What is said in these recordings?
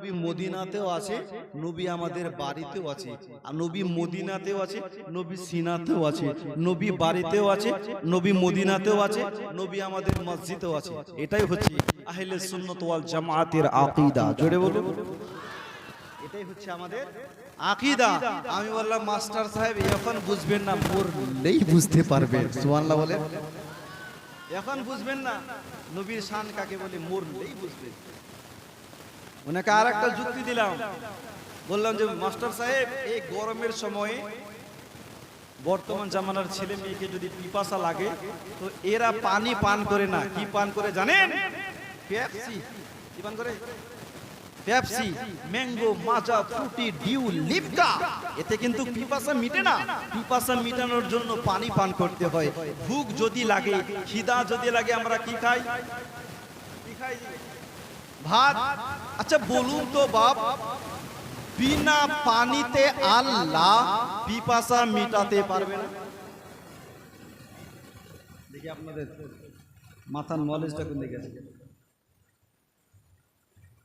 নবী মদিনাতেও আছে, নবী আমাদের বাড়িতেও আছে। আর নবী মদিনাতেও আছে, নবী সিনাতেও আছে, নবী বাড়িতেও আছে, নবী মদিনাতেও আছে, নবী আমাদের মসজিদেও আছে। এটাই হচ্ছে আহলে সুন্নত ওয়াল জামাতের আকীদা। জোরে বলুন। এটাই হচ্ছে আমাদের আকীদা। আমি বললাম, মাস্টার সাহেব, এখন বুঝবেন না পড়লেই বুঝতে পারবেন। সুবহানাল্লাহ বলেন। এখন বুঝবেন না, নবীর শান কাকে বলে, মরলেই বুঝবেন। ওনাকে আর একটা যুক্তি দিলাম। বললাম যে, মাস্টার সাহেব, এই গরমের সময়ে বর্তমান জামানার ছেলে মেয়েকে যদি পিপাসা লাগে, তো এরা পানি পান করে না। কি পান করে জানেন? পেপসি। কি পান করে? পেপসি, ম্যাঙ্গো, মাজা, ফ্রুটি, ডিউ, লিপকা। এতে কিন্তু পিপাসা মিটে না। পিপাসা মিটানোর জন্য পানি পান করতে হয়। ভুক যদি লাগে, খিদা যদি লাগে, আমরা কি খাই কি খাই? ভাত। আচ্ছা বলুন তো বাপ, বিনা পানিতে আল্লাহ পিপাসা মিটাতে পারবে না? দেখি আপনাদের মাথার নলেজটা কোন দিকে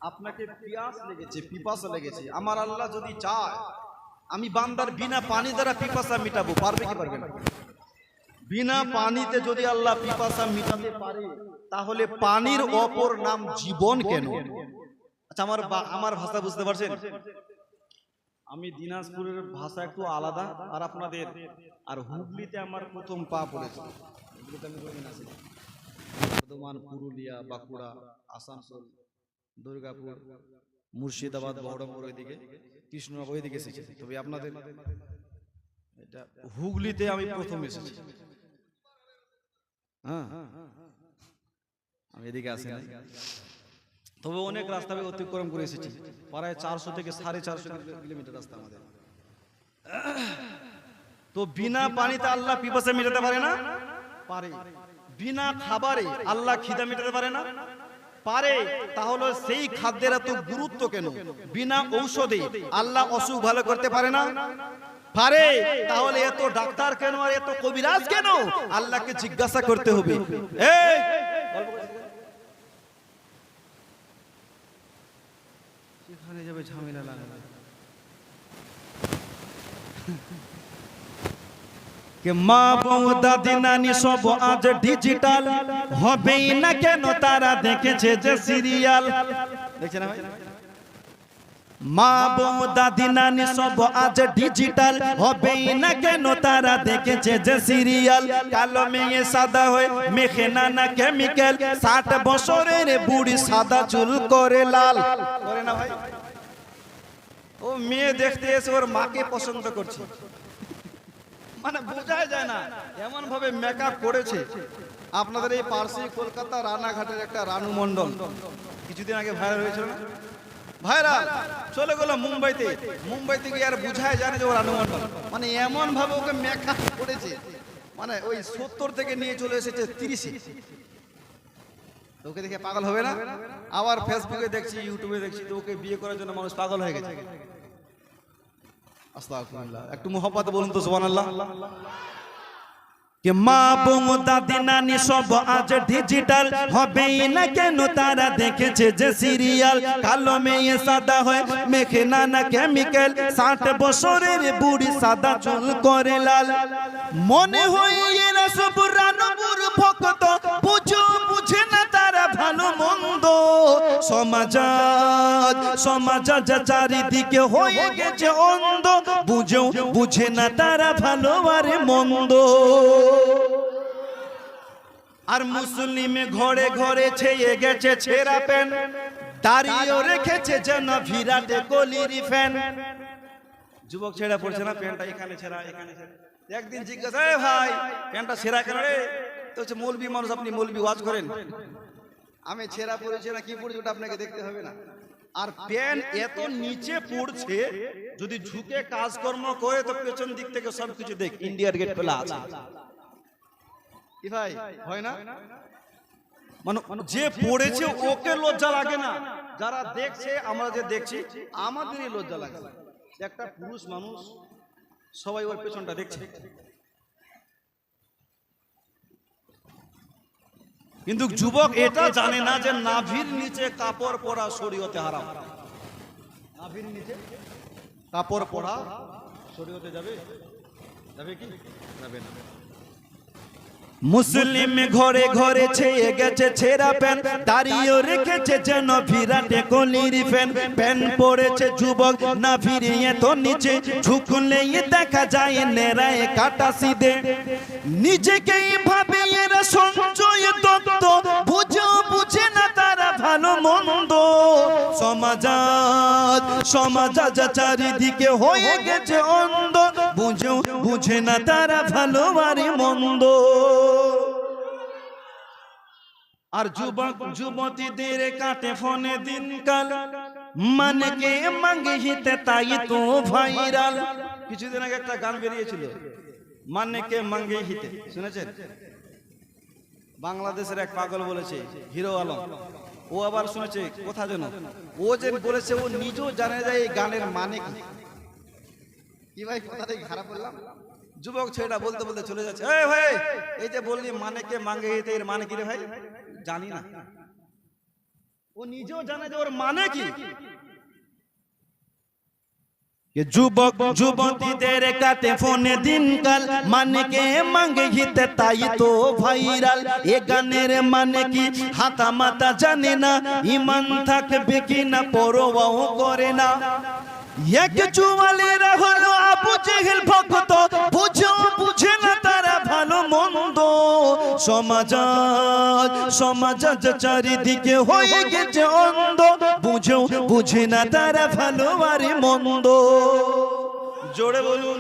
আপনাকে পিয়াস লেগেছে, পিপাসা লেগেছে। আমার আল্লাহ যদি চায়, আমি বান্দার বিনা পানি দ্বারা পিপাসা মিটাবো, পারবে কি পারবে না? বিনা পানিতে যদি আল্লাহ পিপাসা মিটাতে পারে তাহলে পানির অপর নাম জীবন কেন? আচ্ছা আমার আমার ভাষা বুঝতে পারছেন? আমি দিনাজপুরের ভাষা একটু আলাদা আর আপনাদের আর হুগলিতে আমার প্রথম পা পড়েছে। হুগলিতে আমি কোনোদিন আসিনি। বর্ধমান পুরুলিয়া বাঁকুড়া আসানসোল দুর্গাপুর মুর্শিদাবাদ বহরমপুর ওইদিকে কৃষ্ণনগর ওইদিকে এসেছি। তবে আপনাদের এটা হুগলিতে আমি প্রথম এসেছি। হ্যাঁ। আমি এদিকে আসি নাই। তবে অনেক রাস্তা আমি অতিক্রম করে এসেছি। প্রায় চারশো থেকে সাড়ে চারশো কিলোমিটার রাস্তা আমাদের। তো বিনা পানিতে আল্লাহ পিপাসা মেটাতে পারে না? পারে। বিনা খাবারে আল্লাহ খিদা মেটাতে পারে না? পারে তাহলে সেই খাদ্যের এত গুরুত্ব কেন? বিনা ঔষধে আল্লাহ অসুখ ভালো করতে পারে না। পারে। তাহলে এত ডাক্তার কেন আর এত কবিরাজ কেন? আল্লাহকে জিজ্ঞাসা করতে হবে। এই সেখানে যাবে ঝামেলা লাগাবে কে মা বউ দাদি নানি সব আজ ডিজিটাল হবেই না কেন তারা দেখেছে যে সিরিয়াল দেখছে না ভাই? মা বউ দাদি নানি সব আজ ডিজিটাল হবেই না কেন? তারা দেখেছে যে সিরিয়াল কালো মেয়ে সাদা হয়ে মেখে নানা কেমিক্যাল ষাট বছরের বুড়ি সাদা চুল করে লাল। করে না ভাই? ও মেয়ে দেখতে এসে ওর মাকে পছন্দ করছে। মানে বোঝাই যায় না এমন ভাবে মেকআপ করেছে। আপনাদের এই পার্শ্বে কলকাতা রানাঘাটের একটা রানু মন্ডল কিছুদিন আগে ভাইরাল হয়েছিল না? ভাইরাল চলে গেল মুম্বাইতে। মুম্বাই থেকে আর বুঝায় জানে যে ও রানু মানে এমন ভাবে ওকে মেকআপ করেছে। মানে ওই সত্তর থেকে নিয়ে চলে এসেছে তিরিশে। ওকে দেখে পাগল হবে না? আবার ফেসবুকে দেখছি, ইউটিউবে দেখছি তো ওকে বিয়ে করার জন্য মানুষ পাগল হয়ে গেছে। আস্তাগফিরুল্লাহ। একটু মোহাম্মত বলুন তো, সুবহানাল্লাহ। কে মা বউ দাদি নানি সব আজ ডিজিটাল হবেই না কেন তারা দেখেছে যে সিরিয়াল কালো মেয়ে সাদা হয় মেখে নানা কেমিক্যাল ষাট বছরের বুড়ি সাদা চুল করে লাল মনে হয় এরা সব রানবুর ভক্ত বুঝো বুঝে না তারা ভালো মন্দ সমাজ সমাজ চারিদিকে হয়ে গেছে অন্ধ। বুঝেও বুঝে না তারা ভালো আর মন্দ। আর ঘরে ঘরে ছেয়ে গেছে ছেঁড়া প্যান। রেখেছে যেন ফ্যান। যুবক ছেঁড়া পড়ছে না প্যান্টটা এখানে ছেঁড়া, এখানে একদিন জিজ্ঞাসা, "এ ভাই প্যান্টটা ছেঁড়া কেন রে? তো হচ্ছে মৌলবি মানুষ, আপনি মৌলবি ওয়াজ করেন। আমি ছেঁড়া পড়েছি না, কি পড়েছি ওটা আপনাকে দেখতে হবে না। আর প্যান এত নিচে পড়ছে যদি ঝুঁকে কাজকর্ম করে তো পেছন দিক থেকে সবকিছু দেখ ইন্ডিয়ার গেট খোলা আছে। কি ভাই হয় না? মানে যে পড়েছে ওকে লজ্জা লাগে না। যারা দেখছে আমরা যে দেখছি আমাদেরই লজ্জা লাগে। একটা পুরুষ মানুষ সবাই ওর পেছনটা দেখছে। কিন্তু যুবক এটা জানে না যে নাভির নিচে কাপড় পরা শরীয়তে হারাম। মাহফিল নিচে কাপড় পরা শরীয়তে যাবে? যাবে কি? যাবে না। মুসলিম ঘরে ঘরে ছেয়ে গেছে ছেঁড়া প্যান দাঁড়িয়ে রেখেছে যেন বিরাটে কলির ফ্যান। প্যান পড়েছে যুবক না ফিরিয়ে তো নিচে ঝুঁকলেই দেখা যায় নেড়ায় কাটা সিদে। নিজেকেই ভাবে এরা সঞ্চয় সমাজ চারিদিকে হয়ে গেছে অন্ধ। বুঝেও বুঝে না তারা ভালো মন্দ। আর যুবক, যুবতীদের কাটে ফোনে দিনকাল। মানে কে মাঙ্গে হিতে তাই তো ভাইরাল। কিছুদিন আগে একটা গান বেরিয়েছিল। মানে কে মাঙ্গে হিতে। শুনেছেন? বাংলাদেশের এক পাগল বলেছে, হিরো আলম। ও আবার শুনেছে কোথা যেন? ও যে বলেছে ও নিজেও জানে যায় এই গানের মানে কি। কি ভাই কথাটাই খারাপ বললাম? যুবক ছেলেটা বলতে বলতে চলে যাচ্ছে এই ভাই এই যে বললি মানে কে মাঙ্গে এতে এর মানে কি রে ভাই? জানি না। ও নিজেও জানে যে ওর মানে কি। যুবক যুবতীদের কাটে ফোনে দিনকাল মানে কে মাঙ্গে হিতে তাই তো ভাইরাল। এ গানের মানে কি? হাতা মাতা জানে না, ইমান থাকবে কি না, পরোয়াও করে না। এক চুয়ালেরা হলো আবু জেহেল ভক্ত বুঝো বুঝে না তারা ভালো মন্দ। সমাজ সমাজ চারিদিকে হয়ে গেছে অন্ধ। বুঝো বুঝে না তারা ভালো আর মন্দ। জোরে বলুন।